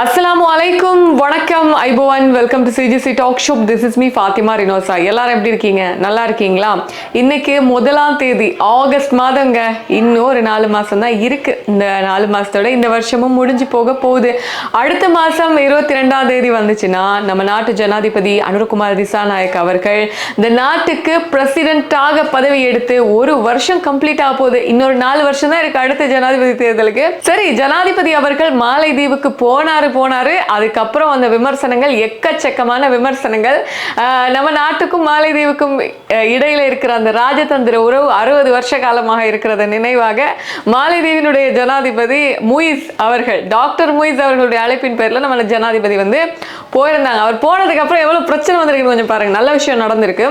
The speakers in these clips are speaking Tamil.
அஸ்ஸலாமு அலைக்கும் வணக்கம் ஐபோவன். Welcome to CGC talk show this is me Fatima Rinosa எல்லாரும் எப்படி இருக்கீங்க? நல்லா இருக்கீங்களா? இன்னைக்கு முதலாம் தேதி ஆகஸ்ட் மாதங்க. இன்னும் ஒரு நாலு மாதம் தான் இருக்கு. இந்த நாலு மாதத்தோட இந்த வருஷமும் முடிஞ்சு போக போகுது. அடுத்த மாதம் இருபத்தி ரெண்டாம் தேதி வந்துச்சுன்னா நம்ம நாட்டு ஜனாதிபதி அனுர்குமார் திசாநாயக் அவர்கள் இந்த நாட்டுக்கு பிரசிடென்ட்டாக பதவி எடுத்து ஒரு வருஷம் கம்ப்ளீட் ஆக போகுது. இன்னொரு நாலு வருஷம் தான் இருக்கு அடுத்த ஜனாதிபதி தேர்தலுக்கு. சரி ஜனாதிபதி அவர்கள் மாலைதீவுக்கு போனார் போனாரு. அதுக்கப்புறம் அந்த விமர்சனங்கள் எக்கச்சக்கமான விமர்சனங்கள். நம்ம நாட்டுக்கும் மாலைதீவுக்கும் இடையில் இருக்கிற அந்த ராஜதந்திர உறவு அறுபது வருஷ காலமாக இருக்கிறத நினைவாக மாலைதீவினுடைய ஜனாதிபதி முயிஸ் அவர்கள் டாக்டர் முயிஸ் அவர்களுடைய அழைப்பின் பேரில் நம்ம ஜனாதிபதி வந்து போயிருந்தாங்க. அவர் போனதுக்கப்புறம் எவ்வளோ பிரச்சனை வந்திருக்கு கொஞ்சம் பாருங்கள் நல்ல விஷயம் நடந்திருக்கு.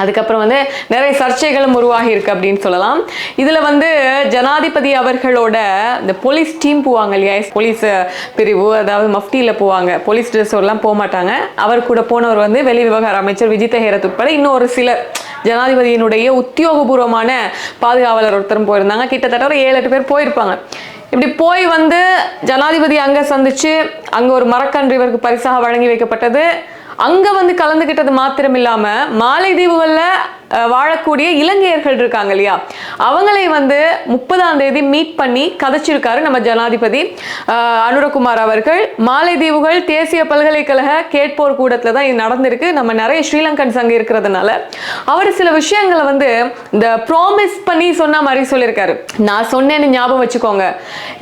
அதுக்கப்புறம் வந்து நிறைய சர்ச்சைகளும் உருவாகி இருக்கு அப்படின்னு சொல்லலாம். இதுல வந்து ஜனாதிபதி அவர்களோட இந்த போலீஸ் டீம் போவாங்க இல்லையா? போலீஸ் பிரிவு அதாவது மஃப்டியில் போவாங்க. போலீஸ் ட்ரெஸ் போக மாட்டாங்க. அவர் கூட போனவர் வந்து வெளி விவகார அமைச்சர் விஜித ஹேரத் உட்பட இன்னும் ஒரு சிலர். ஜனாதிபதியினுடைய உத்தியோகபூர்வமான பாதுகாவலர் ஒருத்தரும் போயிருந்தாங்க. கிட்டத்தட்ட ஒரு ஏழு எட்டு பேர் போயிருப்பாங்க. இப்படி போய் வந்து ஜனாதிபதி அங்கே சந்திச்சு அங்கே ஒரு மரக்கன்று இவருக்கு பரிசாக வழங்கி வைக்கப்பட்டது. அங்கே வந்து கலந்துக்கிட்டது மாத்திரம் இல்லாமல் மாலைதீவுகள்ல வாழக்கூடிய இலங்கையர்கள் இருக்காங்க இல்லையா? அவங்களை வந்து முப்பதாம் தேதி மீட் பண்ணி கதைச்சிருக்காரு நம்ம ஜனாதிபதி. அனுரகுமார் அவர்கள். மாலைதீவுகள் தேசிய பல்கலைக்கழக கேட்போர் கூடத்தில் தான் இது நடந்திருக்கு. நம்ம நிறைய ஸ்ரீலங்கன்ஸ் அங்கே இருக்கிறதுனால. அவர் சில விஷயங்களை வந்து இந்த ப்ராமிஸ் பண்ணி சொன்ன மாதிரி சொல்லியிருக்காரு. நான் சொன்னேன்னு ஞாபகம் வச்சுக்கோங்க.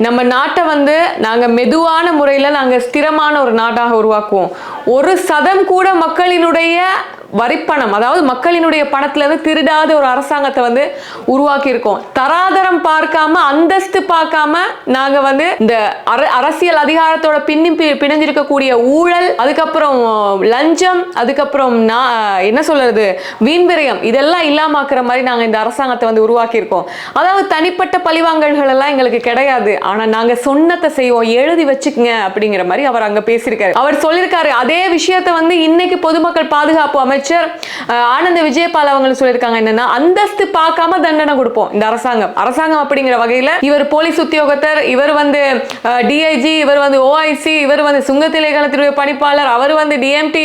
நம்ம நாட்டை வந்து நாங்கள் மெதுவான முறையில் நாங்கள் ஸ்திரமான ஒரு நாட்டாக உருவாக்குவோம். ஒரு சதம் கூட மக்களினுடைய வரிப்பணம் அதாவது மக்களினுடைய பணத்துல இருந்து திருடாத ஒரு அரசாங்கத்தை வந்து உருவாக்கி இருக்கோம் தராதரம் பார்க்காம அந்தஸ்து பார்க்காம நாங்க வந்து இந்த அர- அரசியல் அதிகாரத்தோட பின்னி பிணைஞ்சிருக்கக்கூடிய ஊழல் அதுக்கப்புறம் லஞ்சம் அதுக்கப்புறம் நான் என்ன சொல்றது வீண்விரயம் இதெல்லாம் இல்லாமக்கிற மாதிரி நாங்க இந்த அரசாங்கத்தை வந்து உருவாக்கி இருக்கோம் அதாவது தனிப்பட்ட பழிவாங்கல்கள் எல்லாம் எங்களுக்கு கிடையாது. ஆனா நாங்க சொன்னத்தை செய்வோம் எழுதி வச்சுக்கங்க அப்படிங்கிற மாதிரி அவர் அங்க பேசியிருக்காரு. அவர் சொல்லியிருக்காரு அதே விஷயத்தை வந்து இன்னைக்கு பொதுமக்கள் பாதுகாப்பு அமைச்சர் அமைச்சர் ஆனந்த விஜயபால் அவங்க சொல்லியிருக்காங்க என்னன்னா அந்தஸ்து பார்க்காம தண்டனை கொடுப்போம் இந்த அரசாங்கம். அரசாங்கம் அப்படிங்கிற வகையில இவர் போலீஸ் உத்தியோகத்தர் இவர் வந்து டிஐஜி இவர் வந்து ஓஐசி இவர் வந்து சுங்கத்திலேகனத்தினுடைய பணிப்பாளர் அவர் வந்து டிஎம்டி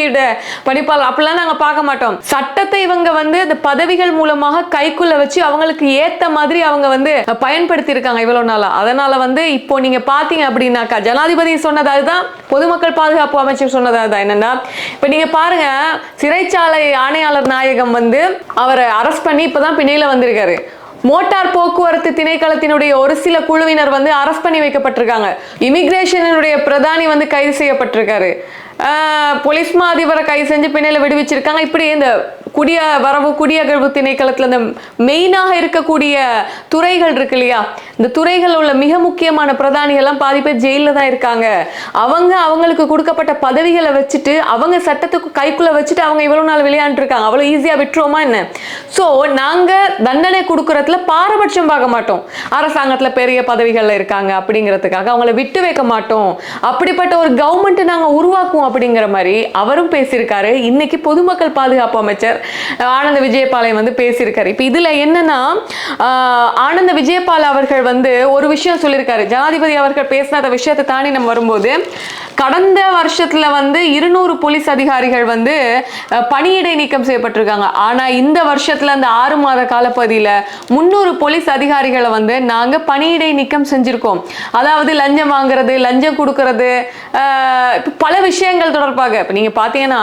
பணிப்பாளர் அப்படிலாம் நாங்க பார்க்க மாட்டோம். சட்டத்தை இவங்க வந்து இந்த பதவிகள் மூலமாக கைக்குள்ள வச்சு அவங்களுக்கு ஏத்த மாதிரி அவங்க வந்து பயன்படுத்தி இருக்காங்க இவ்வளவு நாளா. அதனால வந்து இப்போ நீங்க பாத்தீங்க அப்படின்னாக்கா ஜனாதிபதி சொன்னதாக தான் பொதுமக்கள் பாதுகாப்பு அமைச்சர் சொன்னதாக தான் என்னன்னா இப்ப நீங்க பாருங்க சிறைச்சாலை ஆணையாளர் நாயகம் வந்து அவரை அரெஸ்ட் பண்ணி இப்பதான் பிணையில வந்திருக்காரு. மோட்டார் போக்குவரத்து திணைக்களத்தினுடைய ஒரு சில குழுவினர் வந்து அரெஸ்ட் பண்ணி வைக்கப்பட்டிருக்காங்க. இமிகிரேஷனுடைய பிரதானி வந்து கைது செய்யப்பட்டிருக்காரு. போலீஸ் மா அதிபரை கைது செஞ்சு பிணையில விடுவிச்சிருக்காங்க. இப்படி இந்த குடிய வரவு குடியகழ்வு திணைக்களத்தில் இந்த மெயினாக இருக்கக்கூடிய துறைகள் இருக்கு இல்லையா? இந்த துறைகளில் உள்ள மிக முக்கியமான பிரதானிகள்லாம் பாதி பேர் ஜெயிலில் தான் இருக்காங்க. அவங்க அவங்களுக்கு கொடுக்கப்பட்ட பதவிகளை வச்சுட்டு அவங்க சட்டத்துக்கு கைக்குள்ளே வச்சுட்டு அவங்க இவ்வளோ நாள் விளையாண்டுருக்காங்க. அவ்வளோ ஈஸியாக விட்டுருவோமா என்ன? ஸோ நாங்கள் தண்டனை கொடுக்குறதுல பாரபட்சம் பார்க்க மாட்டோம். அரசாங்கத்தில் பெரிய பதவிகளில் இருக்காங்க அப்படிங்கிறதுக்காக அவங்கள விட்டு வைக்க மாட்டோம். அப்படிப்பட்ட ஒரு கவர்மெண்ட்டை நாங்கள் உருவாக்குவோம் அப்படிங்கிற மாதிரி அவரும் பேசியிருக்காரு. இன்னைக்கு பொதுமக்கள் பாதுகாப்பு அமைச்சர் ஆனந்த விஜயபாளையம் வந்து பேசியிருக்காரு. இப்போ இதுல என்னன்னா ஆஹ், ஆனந்த விஜயபால் அவர்கள் வந்து ஒரு விஷயம் சொல்லியிருக்காரு. ஜனாதிபதி அவர்கள் பேசின அந்த விஷயத்தை தாண்டி நம்ம வரும்போது கடந்த வருஷத்துல வந்து இருநூறு போலீஸ் அதிகாரிகள் வந்து பணியிடை நீக்கம் செய்யப்பட்டிருக்காங்க. ஆனா இந்த வருஷத்துல அந்த ஆறு மாத காலப்பகுதியில் முந்நூறு போலீஸ் அதிகாரிகளை வந்து நாங்க பணியிடை நீக்கம் செஞ்சுருக்கோம். அதாவது லஞ்சம் வாங்குறது லஞ்சம் கொடுக்கறது பல விஷயங்கள் தொடர்பாக. இப்போ நீங்க பார்த்தீங்கன்னா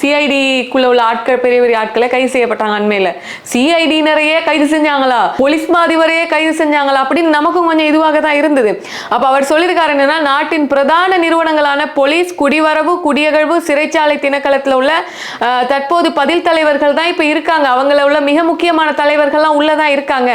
சிஐடிக்குள்ள உள்ள ஆட்கள் பெரிய மாதிரி ஆட்களை கைது செய்யப்பட்டாங்க அண்மையில. சிஐடியினரையே கைது செஞ்சாங்களா? போலீஸ் மாதிவரையே கைது செஞ்சாங்களா? அப்படின்னு நமக்கும் கொஞ்சம் இதுவாக தான் இருந்தது. அப்ப அவர் சொல்லியிருக்காரு என்னன்னா நாட்டின் பிரதான நிறுவனங்களான போலீஸ் குடிவரவு குடியகழ்வு சிறைச்சாலை திணைக்களத்துல உள்ள தற்போது பதில் தலைவர்கள் தான் இப்போ இருக்காங்க. அவங்கள உள்ள மிக முக்கியமான தலைவர்கள்லாம் உள்ளதான் இருக்காங்க.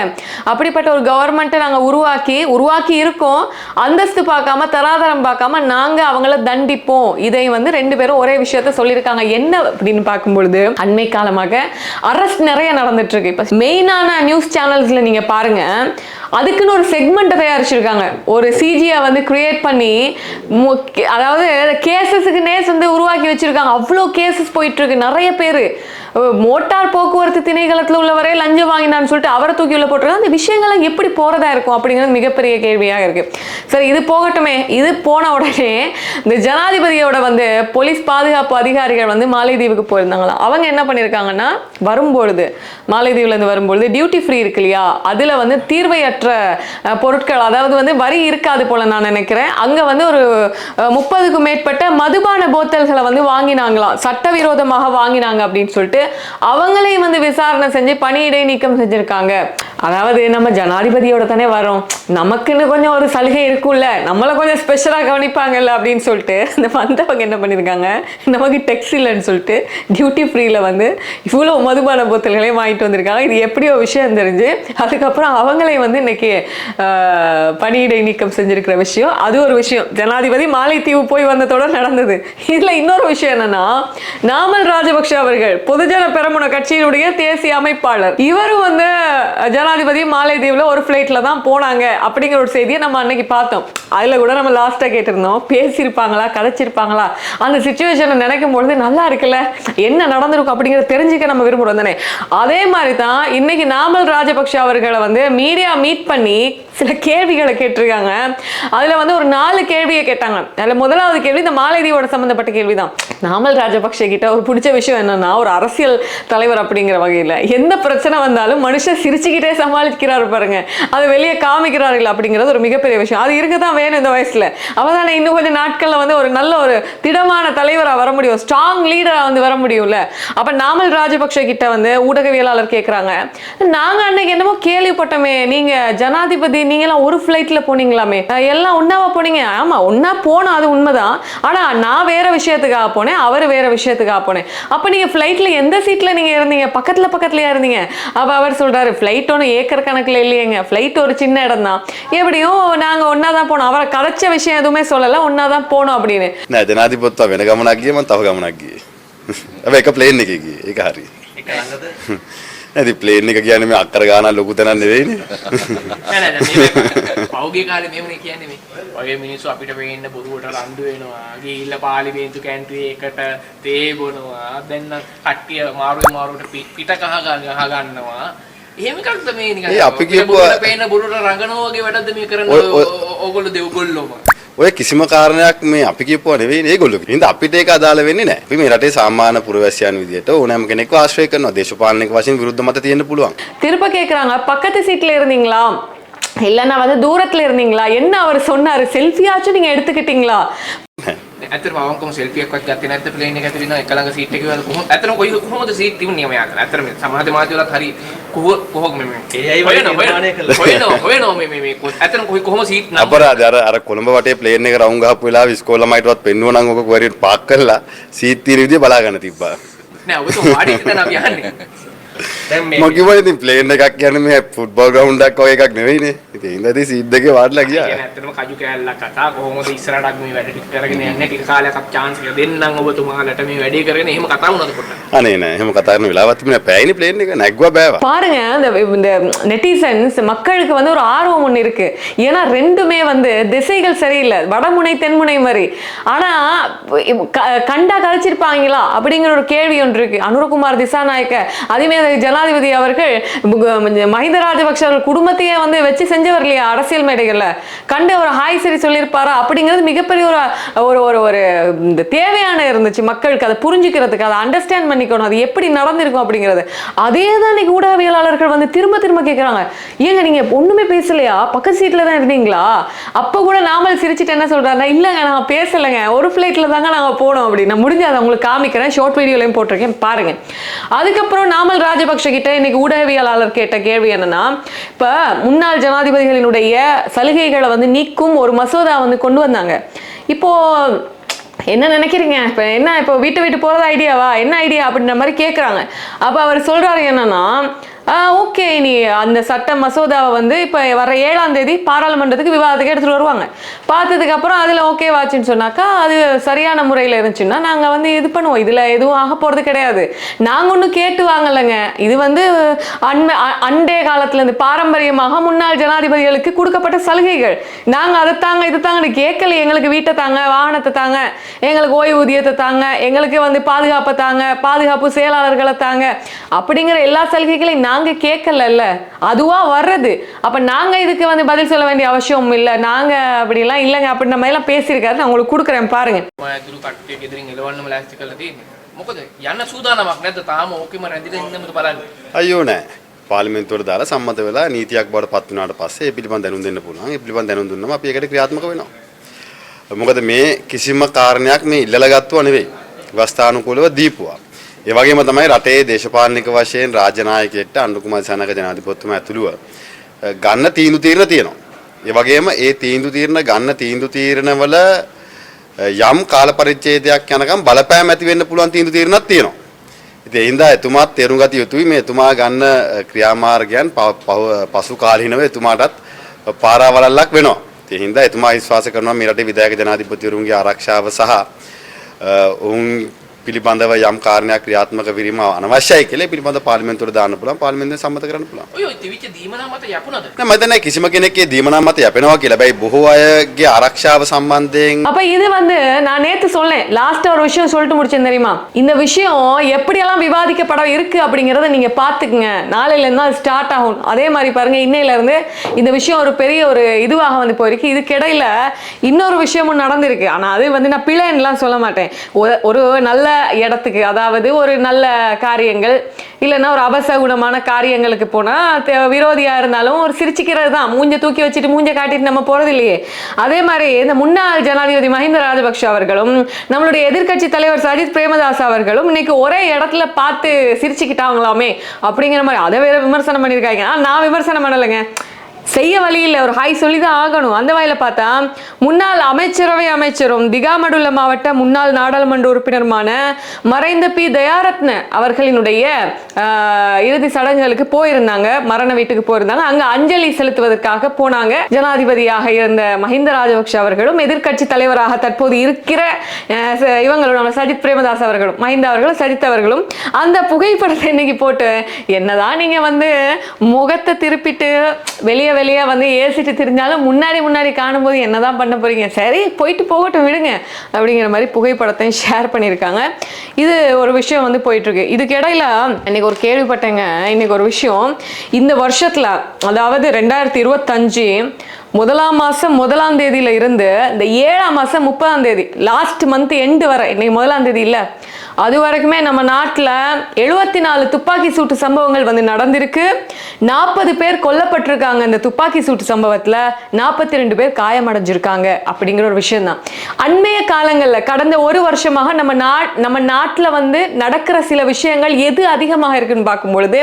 அப்படிப்பட்ட ஒரு கவர்மெண்ட்டை நாங்கள் உருவாக்கி உருவாக்கி இருக்கோம். அந்தஸ்து பார்க்காம தராதரம் பார்க்காம நாங்கள் அவங்கள தண்டிப்போம். இதை வந்து ரெண்டு பேரும் ஒரே விஷயத்த சொல்லியிருக்காங்க. என்ன அப்படின்னு பார்க்கும்பொழுது அண்மை கால காலமாக அரெஸ்ட் நிறைய நடந்துட்டு இருக்கு இப்போ மெயினான நியூஸ் சேனல்ஸில் நீங்க பாருங்க. அதுக்குன்னு ஒரு செக்மெண்ட்டை தயாரிச்சிருக்காங்க. ஒரு சிஜியை வந்து கிரியேட் பண்ணி அதாவது கேசஸுக்குன்னே வந்து உருவாக்கி வச்சிருக்காங்க. அவ்வளோ கேசஸ் போயிட்டு இருக்கு நிறைய பேர். மோட்டார் போக்குவரத்து திணைக்களத்தில் உள்ளவரே லஞ்சம் வாங்கினான்னு சொல்லிட்டு அவரை தூக்கி உள்ள போட்டிருக்காங்க. அந்த விஷயங்கள்லாம் எப்படி போறதா இருக்கும் அப்படிங்கிறது மிகப்பெரிய கேள்வியாக இருக்கு. சரி இது போகட்டுமே. இது போன உடனே இந்த ஜனாதிபதியோட வந்து போலீஸ் பாதுகாப்பு அதிகாரிகள் வந்து மாலைதீவுக்கு போயிருந்தாங்களாம் அவங்க என்ன பண்ணியிருக்காங்கன்னா வரும்பொழுது மாலைதீவுல இருந்து வரும்பொழுது டியூட்டி ஃப்ரீ இருக்கு இல்லையா? அதுல வந்து தீர்வையற்ற பொருட்கள் அதாவது வந்து வரி இருக்காது போல நான் நினைக்கிறேன். அங்க வந்து ஒரு முப்பதுக்கும் மேற்பட்ட மதுபான போத்தல்களை வந்து வாங்கினாங்களாம். சட்டவிரோதமாக வாங்கினாங்க அப்படின்னு சொல்லிட்டு அவங்களையும் வந்து விசாரணை செஞ்சு பணியிடை நீக்கம் செஞ்சுருக்காங்க. அதாவது நம்ம ஜனாதிபதியோட தானே வரோம் நமக்குன்னு கொஞ்சம் ஒரு சலுகை இருக்கும்ல. நம்மளை கொஞ்சம் ஸ்பெஷலாக கவனிப்பாங்கல்ல அப்படின்னு சொல்லிட்டு இந்த வந்தவங்க என்ன பண்ணியிருக்காங்க நமக்கு டெக்ஸ் இல்லைன்னு சொல்லிட்டு டியூட்டி ஃப்ரீயில் வந்து இவ்வளோ மதுபான போத்தல்களையும் வாங்கிட்டு வந்திருக்காங்க. இது எப்படியோ விஷயம் தெரிஞ்சு அதுக்கப்புறம் அவங்களையும் வந்து இன்னைக்கு பணியிடை நீக்கம் செஞ்சிருக்கிற விஷயம். அது ஒரு விஷயம். ஜனாதிபதி மாலைத்தீவு போய் வந்ததோட நடந்தது. இதுல இன்னொரு விஷயம் என்னன்னா நாமல் ராஜபக்ஷ அவர்கள் பொதுஜன பெரமுன கட்சியினுடைய தேசிய அமைப்பாளர். இவரும் வந்து ஜனாதிபதி மாலைதீவுல ஒரு பிளைட்ல தான் போனாங்க அப்படிங்கிற ஒரு செய்தியை நம்ம அன்னைக்கு பார்த்தோம். அதுல கூட நம்ம லாஸ்டா கேட்டிருந்தோம். பேசியிருப்பாங்களா கதைச்சிருப்பாங்களா? அந்த சுச்சுவேஷனை நினைக்கும் பொழுது நல்லா இருக்குல்ல? என்ன நடந்திருக்கும் அப்படிங்கிறத தெரிஞ்சுக்க நம்ம விரும்புறோம் தானே? அதே மாதிரி தான் இன்னைக்கு நாமல் ராஜபக்ஷ அவர்களை வந்து மீடியா மீட் பண்ணி சில கேள்விகளை கேட்டிருக்காங்க. அதுல வந்து ஒரு நாலு கேள்வியை கேட்டாங்க. அதுல முதலாவது கேள்வி இந்த மாலைதீவோட சம்பந்தப்பட்ட கேள்விதான் நாமல் ராஜபக்ஷ கிட்ட ஒரு பிடிச்ச விஷயம் என்னன்னா ஒரு அரசியல் தலைவர் அப்படிங்கிற வகையில எந்த பிரச்சனை வந்தாலும் மனுஷன் சிரிச்சுக்கிட்டே சமாளிக்கிறார் பாருங்க. அது வெளியே காமிக்கிறார்கள் அப்படிங்கிறது ஒரு மிகப்பெரிய விஷயம். அது இருக்க தான் வேணும் இந்த வயசுல. அவதான இன்னும் கொஞ்சம் நாட்கள்ல வந்து ஒரு நல்ல ஒரு திடமான தலைவரா வர முடியும். ஸ்ட்ராங் லீடரா வந்து வர முடியும்ல. அப்ப நாமல் ராஜபக்ஷ கிட்ட வந்து ஊடகவியலாளர் கேட்கிறாங்க நாங்க அன்னைக்கு என்னமோ கேள்விப்பட்டோமே. நீங்க ஜனாதிபதி நீங்க எல்லாம் ஒரு ஃபிளைட்ல போனீங்களாமே. எல்லாம் ஒன்னாவா போனீங்க? ஆமா ஒன்னா போனோம் அது உண்மைதான். ஆனா நான் வேற விஷயத்துக்காக போனேன் அவர் வேற விஷயத்துக்காக போனேன் அப்ப நீங்க ஃபிளைட்ல எந்த சீட்ல நீங்க இருந்தீங்க பக்கத்துல பக்கத்துலயா இருந்தீங்க அப்ப அவர் சொல்றாரு ஃபிளைட் ஒன்றும் ஏக்கர் கணக்குல இல்லையேங்க ஃபிளைட் ஒரு சின்ன இடம் தான் எப்படியும் நாங்க ஒன்னா தான் போனோம் அவரை கதைச்ச விஷயம் எதுவுமே சொல்லல ஒன்னா தான் போனோம் அப்படின்னு නෑ ජනාධිපත්ව වෙන ගමනක් ගිය මම තව ගමනක් ගියේ. හැබැයි එක ප්ලේන් එකේ ගියේ. ඒක හරි. නැති ප්ලේන් එක කියන්නේ මේ අක්කර ගානක් ලොකු තැනක් නෙවෙයිනේ. නෑ නෑ මේ පෞගේ කාලේ මෙහෙමනේ කියන්නේ මේ. වගේ මිනිස්සු අපිට පේන්න බොරුවට රණ්ඩු වෙනවා. ගිහිල්ලා පාර්ලිමේන්තු කැන්ට්‍රි එකට තේ බොනවා. දැන් නම් කට්ටිය මාරුවේ මාරුවට පිට කහ ගන්නවා. එහෙම එකක්ද මේ නිකන් අපි කියපුවා- බොරුවට පේන බොරුවට රඟනවා වගේ වැඩක්ද මේ කරන්නේ ඕගොල්ලෝ දෙව්ගොල්ලෝම. ඔය කිසිම කාරණයක් මේ අපි කියපුවා නෙවෙයි ඒගොල්ලෝ. ඉතින් අපිට ඒක අදාළ වෙන්නේ නැහැ. අපි මේ රටේ සාමාන්‍ය පුරවැසියන් විදියට ඕනෑම කෙනෙක්ව ආශ්‍රය කරනවා. දේශපාලනික වශයෙන් විරුද්ධ මත තියෙන්න පුළුවන්. திருப்ப கேக்குறாங்க பக்கத்து சீட்ல இருந்தீங்களா இல்லைன்னா வந்து தூரத்துல இருந்தீங்களா என்ன அவர் சொன்னாரு செல்ஃபியாச்சும் நீங்க எடுத்துக்கிட்டீங்களா ඇත්තටම අවංකවම සෙල්ෆි එකක්වත් ගත්තේ නැත්නම් ප්ලේන් එක ඇතුළේ ඉන්න එක ළඟ සීට් එකේ වල කොහොම ඇත්තටම කොයි කොහොමද සීට් තිබුණේ මේ යාතන ඇත්තටම මේ සමාජ මාධ්‍යවලත් හරි කොහොම කොහොම මේ වලින් හොයනවා, මේ මේ මේ ඇත්තටම කොයි කොහොම සීට් නම් අපරාධ. අර අර කොළඹ වටේ ප්ලේන් එක රවුම් ගහපු වෙලාවේ ඉස්කෝල ළමයිටවත් පෙන්නුවා නම් ඔක කොහරියට පාක් කරලා සීට් තියෙන විදිය බලා ගන්න තිබ්බා. නෑ ඔබ වාඩි වෙන්න අපි යන්නේ දැන් මේ මම කිව්වනේ ඉතින් ප්ලේන් එකක් කියන්නේ මේ ෆුට්බෝල් ග්‍රවුන්ඩ් එකක් වගේ එකක් නෙවෙයිනේ. ඉතින් ඒ හින්දා ඉතින් සීට් දෙකේ වාඩිලා ගියා. කියන්නේ ඇත්තටම කජු කෑල්ලක් කතා කොහොමද ඉස්සරහට මේ වැඩ ටික කරගෙන යන්නේ ටික කාලයක් chance එක දෙන්නම් ඔබතුමාලට මේ වැඩේ කරගෙන එහෙම කතා වුණාද පොඩ්ඩක් අනේ නෑ එහෙම කතා කරන වෙලාවක් තිබුණේ නැහැ. පැයනේ ප්ලේන් එක නැග්ගුවා බෑවා. பாருங்க இந்த இந்த நெட்டிசன்ஸ் மக்களுக்கு வந்து ஒரு ஆர்வம் ஒன்று இருக்கு ஏன்னா ரெண்டுமே வந்து திசைகள் சரியில்லை வடமுனை தென்முனை மாதிரி ஆனா க- கண்டா கழிச்சிருப்பாங்களா அப்படிங்கிற ஒரு கேள்வி ஒன்று இருக்கு அனுரகுமார் திசாநாயக்க அதுமே ஜனாதிபதி அவர்கள் மஹிந்த ராஜபக்ஷ அவர்கள் குடும்பத்தையே வந்து வச்சு செஞ்சவர் இல்லையா அரசியல் மேடைகளில்? கண்டு ஒரு ஹாய் சரி சொல்லியிருப்பாரா? அப்படிங்கிறது மிகப்பெரிய ஒரு ஒரு ஒரு ஒரு தேவையான இருந்துச்சு மக்களுக்கு. அதை புரிஞ்சுக்கிறதுக்கு அதை அண்டர்ஸ்டாண்ட் பண்ணிக்கணும். அது எப்படி நடந்திருக்கும் அப்படிங்கிறது. அதே தான் இன்னைக்கு ஊடகவியலாளர்கள் வந்து திரும்ப திரும்ப கேட்குறாங்க ஏங்க நீங்கள் ஒன்றுமே பேசலையா? பக்கத்து சீட்டில் தான் இருந்தீங்களா? அப்போ கூட நாமல் சிரிச்சிட்டு என்ன சொல்றாருன்னா இல்லைங்க நான் பேசலைங்க. ஒரு ஃப்ளைட்டில் தாங்க நாங்கள் போனோம் அப்படின்னு. முடிஞ்சு அதை உங்களுக்கு காமிக்கிறேன். ஷார்ட் வீடியோலையும் போட்டிருக்கேன். பாருங்கள் அதுக்கப்புறம் நாமல் ராஜபக்ஷ கிட்ட இன்னைக்கு ஊடகவியலாளர் கேட்ட கேள்வி என்னன்னா இப்ப முன்னாள் ஜனாதிபதிகளினுடைய சலுகைகளை வந்து நீக்கும் ஒரு மசோதா வந்து கொண்டு வந்தாங்க. இப்போ என்ன நினைக்கிறீங்க? இப்போ என்ன இப்போ வீட்டை விட்டு போகிறது ஐடியாவா என்ன ஐடியா அப்படின்ற மாதிரி கேட்குறாங்க அப்போ அவர் சொல்கிறாரு என்னன்னா ஓகே நீ அந்த சட்ட மசோதாவை வந்து இப்போ வர ஏழாம் தேதி பாராளுமன்றத்துக்கு விவாதத்துக்கு எடுத்துட்டு வருவாங்க. பார்த்ததுக்கு அப்புறம் அதில் ஓகே வாச்சுன்னு சொன்னாக்கா அது சரியான முறையில் இருந்துச்சுன்னா நாங்கள் வந்து இது பண்ணுவோம். இதில் எதுவும் ஆக போகிறது கிடையாது. நாங்கள் ஒன்றும் கேட்டு வாங்கலைங்க. இது வந்து அண்மை அண்டே அண்டைய காலத்துல இருந்து பாரம்பரியமாக முன்னாள் ஜனாதிபதிகளுக்கு கொடுக்கப்பட்ட சலுகைகள். நாங்கள் அதை தாங்க இது தாங்கன்னு கேட்கல. எங்களுக்கு வீட்டை தாங்க வாகனத்தை தாங்க எங்களுக்கு ஓய்வூதியத்தை தாங்க எங்களுக்கு வந்து பாதுகாப்பை தாங்க பாதுகாப்பு செயலாளர்களை தாங்க. அப்படிங்கிற எல்லா சலுகைகளையும் நான் நாங்க கேட்கலல்ல அதுவா வர்றது அப்ப நாங்க இதுக்கு வந்து பதில் சொல்ல வேண்டிய அவசியம் இல்லை நாங்க அப்படிலாம் இல்லைங்க அப்படி நம்ம எல்லாம் பேசியிருக்காரு நான் உங்களுக்கு கொடுக்குறேன் பாருங்க මම ඇතුළු කට්ටිය ගෙදරින් එලවන්නම ලෑස්ති කරලා තියෙන්නේ. මොකද යන්න සූදානමක් නැද්ද තාම ඕකෙම රැඳිලා ඉන්නමද බලන්න. අයියෝ නෑ පාලිමෙන්තුවට දාලා සම්මත වෙලා නීතියක් බවට පත් වුණාට පස්සේ ඒ පිළිබඳ දැනුම් දෙන්න පුළුවන්. ඒ පිළිබඳ දැනුම් දුන්නම අපි ඒකට ක්‍රියාත්මක වෙනවා. මොකද මේ කිසිම කාරණයක් මේ ඉල්ලලා ගත්තුව නෙවෙයි. වස්ථානුකූලව දීපුවා. ඒ වගේම තමයි රටේ දේශපාලනික වශයෙන් රාජනායකයෙක්ට අනුකුමාර සනක ජනාධිපතිතුමා ඇතුළුව ගන්න තීන්දුව తీරන තියෙනවා. ඒ වගේම ඒ තීන්දුව తీරන ගන්න තීන්දුව తీරනවල යම් කාල පරිච්ඡේදයක් යනකම් බලපෑම් ඇති වෙන්න පුළුවන් තීන්දුව తీරනක් තියෙනවා. ඉතින් ඒ හින්දා එතුමාත් තේරුම් ගත යුතුයි මේ එතුමා ගන්න ක්‍රියාමාර්ගයන් පසු කාලීනව එතුමාටත් පාරාවලල්ලක් වෙනවා. ඒ හින්දා එතුමා විශ්වාස කරනවා මේ රටේ විධායක ජනාධිපතිවරුන්ගේ ආරක්ෂාව සහ ඔවුන් පිළිබඳව යම් කාරණයක් ක්‍රියාත්මක කිරීම අනවශ්‍යයි කියලා ඒ පිළිබඳව පාර්ලිමේන්තුවට දාන්න පුළුවන් පාර්ලිමේන්තුවෙන් සම්මත කරන්න පුළුවන්. ඔය ඔය තිවිච්ච දීමනා මත යපුණද? නෑ මම හිතන්නේ කිසිම කෙනෙක්ගේ දීමනා මත යැපෙනවා කියලා. හැබැයි බොහෝ අයගේ ආරක්ෂාව සම්බන්ධයෙන් அப்ப இது வந்து நான் நேத்து சொன்னேன் லாஸ்ட் ஒரு விஷயம் சொல்லிட்டு முடிச்சேன் தெரியுமா இந்த விஷயம் எப்படியெல்லாம் விவாதிக்கப்பட இருக்கு அப்படிங்கறத நீங்க பாத்துக்குங்க நாளையில இருந்து அது ஸ்டார்ட் ஆகும் அதே மாதிரி பாருங்க இன்னையில இருந்து இந்த விஷயம் ஒரு பெரிய ஒரு இதுவாக வந்து போயிருக்கு இதுக்கு இடையில இன்னொரு விஷயமும் நடந்திருக்கு ஆனா அது வந்து நான் பிழைன்னுலாம் சொல்ல மாட்டேன் ஒரு- ஒரு நல்ல இடத்துக்கு அதாவது ஒரு நல்ல காரியங்கள் இல்லைன்னா ஒரு அபசகுணமான காரியங்களுக்கு போனால் விரோதியாக இருந்தாலும் ஒரு சிரிச்சிக்கிறது தான். மூஞ்ச தூக்கி வச்சுட்டு மூஞ்ச காட்டிட்டு நம்ம போகிறது இல்லையே. அதே மாதிரி இந்த முன்னாள் ஜனாதிபதி மஹிந்த ராஜபக்ஷ அவர்களும் நம்மளுடைய எதிர்க்கட்சி தலைவர் சஜித் பிரேமதாஸ் அவர்களும் இன்னைக்கு ஒரே இடத்துல பார்த்து சிரிச்சுக்கிட்டாங்களாமே அப்படிங்கிற மாதிரி. அதை வேற விமர்சனம் பண்ணியிருக்காங்க. ஆனால் நான் விமர்சனம் பண்ணலைங்க. செய்ய வழி இல்லை. ஒரு ஹாய் சொல்லி தான் ஆகணும். அந்த வகையில் பார்த்தா முன்னாள் அமைச்சரவை அமைச்சரும் திகாமடுல்ல மாவட்ட முன்னாள் நாடாளுமன்ற உறுப்பினருமான மறைந்த பி. தயாரத்ன அவர்களினுடைய இறுதி சடங்குகளுக்கு போயிருந்தாங்க. மரண வீட்டுக்கு போயிருந்தாங்க. அங்க அஞ்சலி செலுத்துவதற்காக போனாங்க. ஜனாதிபதியாக இருந்த மஹிந்த ராஜபக்ஷ அவர்களும் எதிர்க்கட்சி தலைவராக தற்போது இருக்கிற ச- இவங்களோட சஜித் பிரேமதாஸ் அவர்களும் மஹிந்த அவர்களும் சஜித் அவர்களும் அந்த புகைப்படத்தை இன்னைக்கு போட்டு என்னதான் நீங்க வந்து முகத்தை திருப்பிட்டு வெளியே வெளியே வந்து ஏசிட்டு திரிஞ்சாலும் முன்னாடி முன்னாடி காணும்போது என்னதான் பண்ண போகிறீங்க சரி போயிட்டு போகட்டும் விடுங்க அப்படிங்கிற மாதிரி புகைப்படத்தையும் ஷேர் பண்ணியிருக்காங்க. இது ஒரு விஷயம் வந்து போயிட்டுருக்கு. இதுக்கு இடையில இன்னைக்கு ஒரு கேள்விப்பட்டேங்க. இன்னைக்கு ஒரு விஷயம். இந்த வருஷத்தில் அதாவது ரெண்டாயிரத்தி இருபத்தஞ்சு முதலாம் மாதம் முதலாம் தேதியில இருந்து இந்த ஏழாம் மாதம் முப்பதாம் தேதி லாஸ்ட் மந்த் எண்டு வரை இன்னைக்கு முதலாம் தேதி இல்லை அது வரைக்குமே நம்ம நாட்டில் எழுபத்தி நாலு துப்பாக்கி சூட்டு சம்பவங்கள் வந்து நடந்திருக்கு. நாற்பது பேர் கொல்லப்பட்டிருக்காங்க. இந்த துப்பாக்கி சூட்டு சம்பவத்தில் நாற்பத்தி ரெண்டு பேர் காயமடைஞ்சிருக்காங்க அப்படிங்கிற ஒரு விஷயம்தான். அண்மைய காலங்களில் கடந்த ஒரு வருஷமாக நம்ம நாட் நம்ம நாட்டில் வந்து நடக்கிற சில விஷயங்கள் எது அதிகமாக இருக்குன்னு பார்க்கும் பொழுது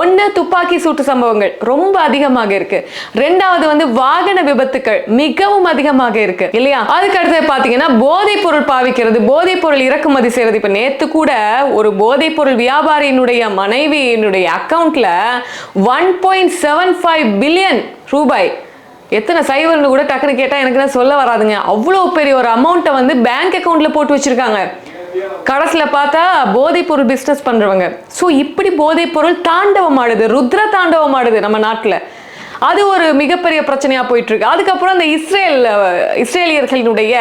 ஒன்று துப்பாக்கி சூட்டு சம்பவங்கள் ரொம்ப அதிகமாக இருக்கு. ரெண்டாவது வந்து வாகன விபத்துக்கள் மிகவும் அதிகமாக இருக்கு இல்லையா? அதுக்கு அடுத்து பார்த்தீங்கன்னா போதைப் பொருள் பாவிக்கிறது போதைப் பொருள் இறக்குமதி செய்யறது இப்போ நேத்து கூட ஒரு போதைப்பொருள் வியாபாரியினுடைய மனைவியினுடைய அக்கவுண்ட்ல one point seven five billion ரூபாய். எத்தனை சைவர்னு கூட டக்குன்னு கேட்டால் எனக்கு தான் சொல்ல வராதுங்க. அவ்வளோ பெரிய ஒரு அமௌண்ட்டை வந்து பேங்க் அக்கௌண்ட்டில் போட்டு வச்சிருக்காங்க. கடைசியில் பார்த்தா போதைப்பொருள் பிஸ்னஸ் பண்ணுறவங்க ஸோ இப்படி போதைப்பொருள் தாண்டவம் ஆடுது ருத்ர தாண்டவம் ஆடுது நம்ம நாட்டில். அது ஒரு மிகப்பெரிய பிரச்சனையாக போயிட்டு இருக்கு அதுக்கப்புறம் இந்த இஸ்ரேல் இஸ்ரேலியர்களினுடைய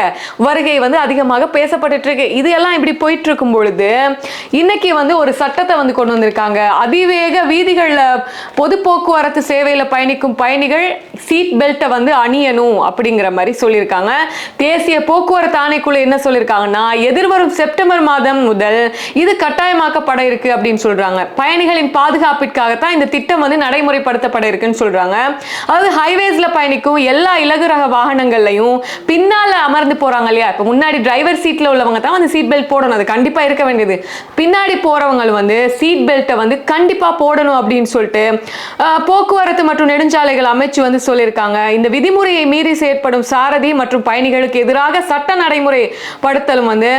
வருகை வந்து அதிகமாக பேசப்பட்டுட்டு இருக்கு இது எல்லாம் இப்படி போயிட்டு இருக்கும் பொழுது இன்னைக்கு வந்து ஒரு சட்டத்தை வந்து கொண்டு வந்திருக்காங்க. அதிவேக வீதிகளில் பொது போக்குவரத்து சேவையில் பயணிக்கும் பயணிகள் சீட் பெல்ட்டை வந்து அணியணும் அப்படிங்கிற மாதிரி சொல்லியிருக்காங்க. தேசிய போக்குவரத்து ஆணைக்குழு என்ன சொல்லியிருக்காங்கன்னா எதிர்வரும் செப்டம்பர் மாதம் முதல் இது கட்டாயமாக்கப்பட இருக்கு அப்படின்னு சொல்றாங்க. பயணிகளின் பாதுகாப்பிற்காகத்தான் இந்த திட்டம் வந்து நடைமுறைப்படுத்தப்பட இருக்குன்னு சொல்றாங்க. அதாவது ஹைவேஸ்ல பயணிக்கும் எல்லா இலகு ரக வாகனங்கள்லையும் பின்னால அமர்ந்து போறாங்க இல்லையா? இப்போ முன்னாடி டிரைவர் சீட்ல உள்ளவங்க தான் வந்து சீட் பெல்ட் போடணும். அது கண்டிப்பா இருக்க வேண்டியது. பின்னாடி போறவங்க வந்து சீட் பெல்ட்டை வந்து கண்டிப்பா போடணும் அப்படின்னு சொல்லிட்டு போக்குவரத்து மற்றும் நெடுஞ்சாலைகள் அமைச்சு வந்து சொல்லியிருக்காங்க. இந்த விதிமுறையை மீறி செயற்படும் சாரதி மற்றும் பயணிகளுக்கு எதிராக சட்ட நடைமுறை படுத்தலும் வந்து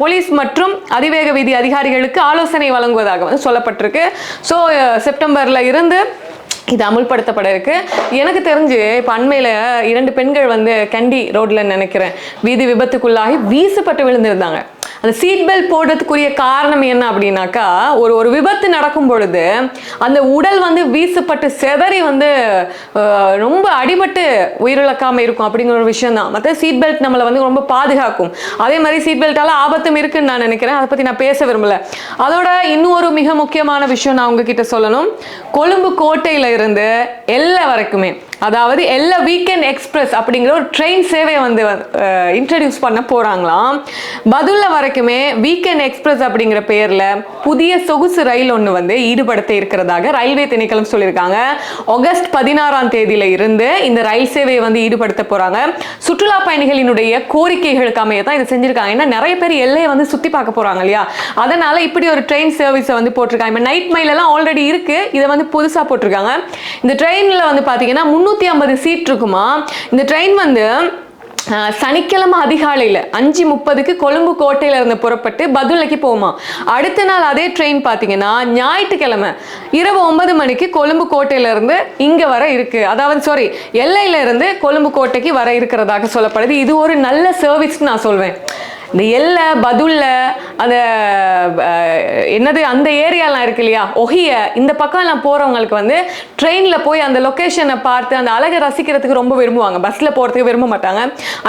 போலீஸ் மற்றும் அதிவேக விதி அதிகாரிகளுக்கு ஆலோசனை வழங்குவதாக வந்து சொல்லப்பட்டிருக்கு. ஸோ செப்டம்பரில் இருந்து இது அமுல்படுத்தப்பட இருக்கு எனக்கு தெரிஞ்சு இப்போ அண்மையில் இரண்டு பெண்கள் வந்து கண்டி ரோட்ல நினைக்கிறேன். வீதி விபத்துக்குள்ளாகி வீசுப்பட்டு விழுந்திருந்தாங்க. அந்த சீட் பெல்ட் போடுறதுக்குரிய காரணம் என்ன அப்படின்னாக்கா ஒரு ஒரு விபத்து நடக்கும் பொழுது அந்த உடல் வந்து வீசப்பட்டு செதறி வந்து ரொம்ப அடிபட்டு உயிரிழக்காமல் இருக்கும் அப்படிங்கிற ஒரு விஷயம் தான் மற்ற சீட் பெல்ட் நம்மளை வந்து ரொம்ப பாதுகாக்கும். அதே மாதிரி சீட் பெல்ட்டால் ஆபத்தும் இருக்குன்னு நான் நினைக்கிறேன். அதை பற்றி நான் பேச விரும்பல. அதோட இன்னும் ஒரு மிக முக்கியமான விஷயம் நான் உங்ககிட்ட சொல்லணும். கொழும்பு கோட்டையில இருந்து எல்லா வரைக்குமே அதாவது எல்லா வீக்கெண்ட் எக்ஸ்பிரஸ் அப்படிங்கிற ஒரு ட்ரெயின் சேவையை வந்து இன்ட்ரடியூஸ் பண்ண போறாங்களாம். பதிலில் வரைக்கும் வரைக்குமே வீக்கெண்ட் எக்ஸ்பிரஸ் அப்படிங்கிற பேர்ல புதிய சொகுசு ரயில் ஒன்று வந்து ஈடுபடுத்த இருக்கிறதாக ரயில்வே திணைக்களம் சொல்லியிருக்காங்க. ஆகஸ்ட் பதினாறாம் தேதியில இருந்து இந்த ரயில் சேவையை வந்து ஈடுபடுத்த போறாங்க. சுற்றுலா பயணிகளினுடைய கோரிக்கைகளுக்கு அமைய தான் இதை செஞ்சிருக்காங்க. ஏன்னா நிறைய பேர் எல்லையை வந்து சுத்தி பார்க்க போறாங்க இல்லையா? அதனால இப்படி ஒரு ட்ரெயின் சர்வீஸை வந்து போட்டிருக்காங்க. இப்போ நைட் மைல் எல்லாம் ஆல்ரெடி இருக்கு. இதை வந்து புதுசா போட்டிருக்காங்க. இந்த ட்ரெயின்ல வந்து பாத்தீங்கன்னா முன்னூத்தி ஐம்பது சீட் இருக்குமா? இந்த ட்ரெயின் வந்து சனிக்கிழமை அதிகாலையில் அஞ்சு முப்பதுக்கு கொழும்பு கோட்டையில இருந்து புறப்பட்டு பதுளைக்கு போமா. அடுத்த நாள் அதே ட்ரெயின் பார்த்தீங்கன்னா ஞாயிற்றுக்கிழமை இரவு ஒன்பது மணிக்கு கொழும்பு கோட்டையிலிருந்து இங்கே வர இருக்குது அதாவது சாரி எல்லையிலேருந்து கொழும்பு கோட்டைக்கு வர இருக்கிறதாக சொல்லப்படுது. இது ஒரு நல்ல சர்வீஸ்னு நான் சொல்வேன். இந்த எல்லை பதுல்ல அந்த என்னது அந்த ஏரியாலாம் இருக்கு இல்லையா? ஒஹிய இந்த பக்கம்லாம் போகிறவங்களுக்கு வந்து ட்ரெயினில் போய் அந்த லொக்கேஷனை பார்த்து அந்த அழகை ரசிக்கிறதுக்கு ரொம்ப விரும்புவாங்க. பஸ்ஸில் போகிறதுக்கு விரும்ப மாட்டாங்க.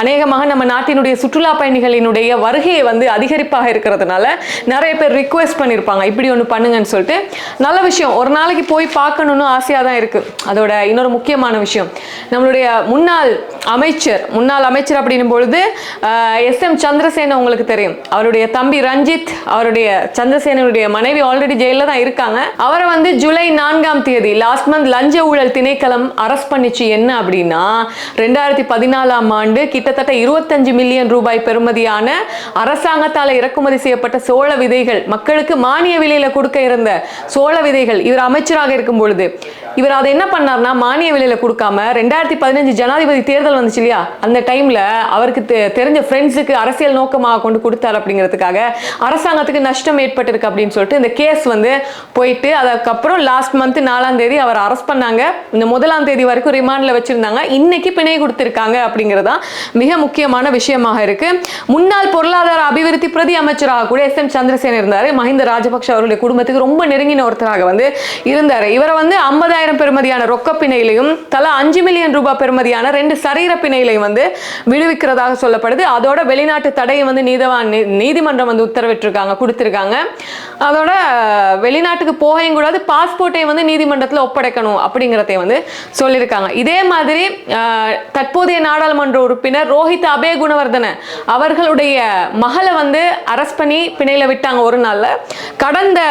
அநேகமாக நம்ம நாட்டினுடைய சுற்றுலா பயணிகளினுடைய வருகையை வந்து அதிகரிப்பாக இருக்கிறதுனால நிறைய பேர் ரிக்வெஸ்ட் பண்ணியிருப்பாங்க இப்படி ஒன்று பண்ணுங்கன்னு சொல்லிட்டு. நல்ல விஷயம். ஒரு நாளைக்கு போய் பார்க்கணுன்னு ஆசையாக தான் இருக்குது அதோட இன்னொரு முக்கியமான விஷயம். நம்மளுடைய முன்னாள் அமைச்சர் முன்னாள் அமைச்சர் அப்படின்னும் பொழுது எஸ் எம் சந்திரசேன உங்களுக்கு தெரியும்? அவருடைய தம்பி ரஞ்சித் அவருடைய சந்திரசேனனுடைய மனைவி ஆல்ரெடி ஜெயில தான் இருக்காங்க. அவரை வந்து ஜூலை நான்காம் தேதி லாஸ்ட் மந்த் லஞ்ச ஊழல் திணைக்களம் அரெஸ்ட் பண்ணிச்சு என்ன அப்படின்னா ரெண்டாயிரத்தி பதினாலாம் ஆண்டு கிட்டத்தட்ட இருபத்தஞ்சு மில்லியன் ரூபாய் பெறுமதியான அரசாங்கத்தால் இறக்குமதி செய்யப்பட்ட சோழ விதைகள் மக்களுக்கு மானிய விலையில கொடுக்க இருந்த சோழ விதைகள் இவர் அமைச்சராக இருக்கும் பொழுது. இவர் அதை என்ன பண்ணார்னா மானிய விலையில கொடுக்காம ரெண்டாயிரத்தி பதினஞ்சு ஜனாதிபதி தேர்தல் வந்துச்சு இல்லையா? அந்த டைம்ல அவருக்கு தெரிஞ்ச ஃப்ரெண்ட்ஸுக்கு அரசியல் நோக்கம் நோக்கமாக கொண்டு கொடுத்தார் அப்படிங்கிறதுக்காக அரசாங்கத்துக்கு நஷ்டம் ஏற்பட்டிருக்கு அப்படின்னு சொல்லிட்டு இந்த கேஸ் வந்து போயிட்டு அதுக்கப்புறம் லாஸ்ட் மந்த் நாலாம் தேதி அவர் அரெஸ்ட் பண்ணாங்க. இந்த முதலாம் தேதி வரைக்கும் ரிமாண்டில் வச்சிருந்தாங்க. இன்னைக்கு பிணை கொடுத்துருக்காங்க அப்படிங்கிறது மிக முக்கியமான விஷயமாக இருக்கு. முன்னாள் பொருளாதார அபிவிருத்தி பிரதி அமைச்சராக கூட எஸ் எம் சந்திரசேன் இருந்தார். மஹிந்த ராஜபக்ஷ அவருடைய குடும்பத்துக்கு ரொம்ப நெருங்கின ஒருத்தராக வந்து இருந்தார். இவரை வந்து ஐம்பதாயிரம் பெறுமதியான ரொக்க பிணையிலையும் தலா அஞ்சு மில்லியன் ரூபாய் பெறுமதியான ரெண்டு சரீர பிணையிலையும் வந்து விடுவிக்கிறதாக சொல்லப்படுது. அதோட வெளிநாட்டு தடையை வந்து நீதவான் நீ- நீதிமன்றம் வந்து உத்தரவிட்டிருக்காங்க கொடுத்துருக்காங்க. அதோட வெளிநாட்டுக்கு போகவும் கூடாது பாஸ்போர்ட்டை வந்து நீதிமன்றத்தில் ஒப்படைக்கணும் அப்படிங்கிறதை வந்து சொல்லியிருக்காங்க. இதே மாதிரி தற்போதைய நாடாளுமன்ற உறுப்பினர் ரோஹித் அபே குணவர்தன அவர்களுடைய மகளை வந்து அரெஸ்ட் பண்ணி பிணையில் விட்டாங்க ஒரு நாளில். கடந்த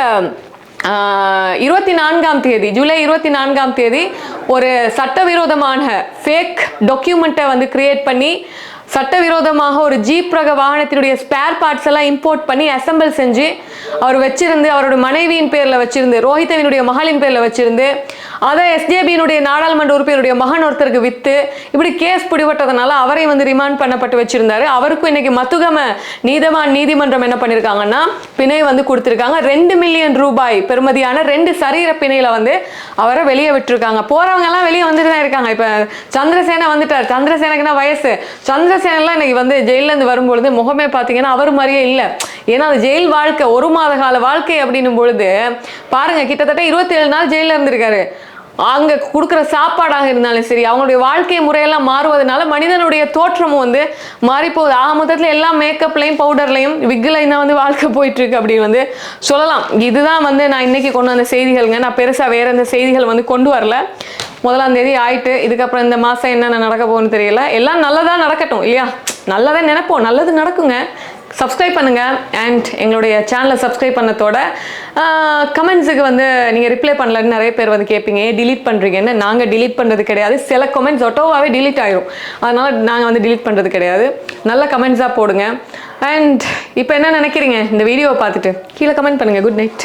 இருபத்தி நான்காம் தேதி ஜூலை இருபத்தி நான்காம் தேதி ஒரு சட்டவிரோதமான ஃபேக் டாக்குமெண்ட்டை வந்து கிரியேட் பண்ணி சட்டவிரோதமாக ஒரு ஜீப் ரக வாகனத்தினுடைய ஸ்பேர் பார்ட்ஸ் எல்லாம் இம்போர்ட் பண்ணி அசம்பிள் செஞ்சு அவர் வச்சிருந்து அவரோட மனைவியின் பேரில் வச்சிருந்து ரோஹிதவினுடைய மகளின் பேரில் வச்சிருந்து அதை எஸ்ஜேபியினுடைய நாடாளுமன்ற உறுப்பினருடைய மகன் ஒருத்தருக்கு வித்து இப்படி கேஸ் பிடிபட்டதுனால அவரை வந்து ரிமாண்ட் பண்ணப்பட்டு வச்சிருந்தாரு. அவருக்கும் இன்னைக்கு மத்துகம நீதவான் நீதிமன்றம் என்ன பண்ணிருக்காங்கன்னா பிணை வந்து கொடுத்துருக்காங்க. ரெண்டு மில்லியன் ரூபாய் பெறுமதியான ரெண்டு சரீர பிணையில வந்து அவரை வெளியே விட்டுருக்காங்க. போறவங்க எல்லாம் வெளியே வந்துட்டு தான் இருக்காங்க. இப்ப சந்திரசேனா வந்துட்டார். சந்திரசேனக்குன்னா வயசு. சந்திர சந்திரசேனெல்லாம் இன்னைக்கு வந்து ஜெயிலேருந்து வரும்பொழுது முகமே பார்த்தீங்கன்னா அவர் மாதிரியே இல்லை. ஏன்னா அது ஜெயில் வாழ்க்கை ஒரு மாத கால வாழ்க்கை அப்படின்னும் பொழுது பாருங்க கிட்டத்தட்ட இருபத்தேழு நாள் ஜெயிலில் இருந்திருக்காரு. அங்கே கொடுக்குற சாப்பாடாக இருந்தாலும் சரி அவங்களுடைய வாழ்க்கை முறையெல்லாம் மாறுவதனால மனிதனுடைய தோற்றமும் வந்து மாறிப்போகுது. ஆக மொத்தத்தில் எல்லா மேக்கப்லையும் பவுடர்லையும் விக்லையும் தான் வந்து வாழ்க்கை போயிட்டுருக்கு அப்படின்னு வந்து சொல்லலாம். இதுதான் வந்து நான் இன்னைக்கு கொண்டு வந்த செய்திகள்ங்க. நான் பெருசாக வேற எந்த செய்திகள் வந்து கொண்டு வரல. முதலாம் தேதி ஆயிட்டு இதுக்கப்புறம் இந்த மாதம் என்னென்ன நடக்க போகணும்னு தெரியல. எல்லாம் நல்லதாக நடக்கட்டும் இல்லையா? நல்லதாக நினைப்போம். நல்லது நடக்குங்க. சப்ஸ்கிரைப் பண்ணுங்கள் அண்ட் எங்களுடைய சேனலை சப்ஸ்கிரைப் பண்ணதோட கமெண்ட்ஸுக்கு வந்து நீங்கள் ரிப்ளை பண்ணலன்னு நிறைய பேர் வந்து கேட்பீங்க. ஏன் டிலீட் பண்ணுறீங்கன்னு நாங்கள் டிலீட் பண்ணுறது கிடையாது. சில கமெண்ட்ஸ் ஒட்டோவாகவே டிலீட் ஆயிரும். அதனால் நாங்கள் வந்து டிலீட் பண்ணுறது கிடையாது. நல்ல கமெண்ட்ஸாக போடுங்க. அண்ட் இப்போ என்ன நினைக்கிறீங்க? இந்த வீடியோவை பார்த்துட்டு கீழே கமெண்ட் பண்ணுங்கள் குட் நைட்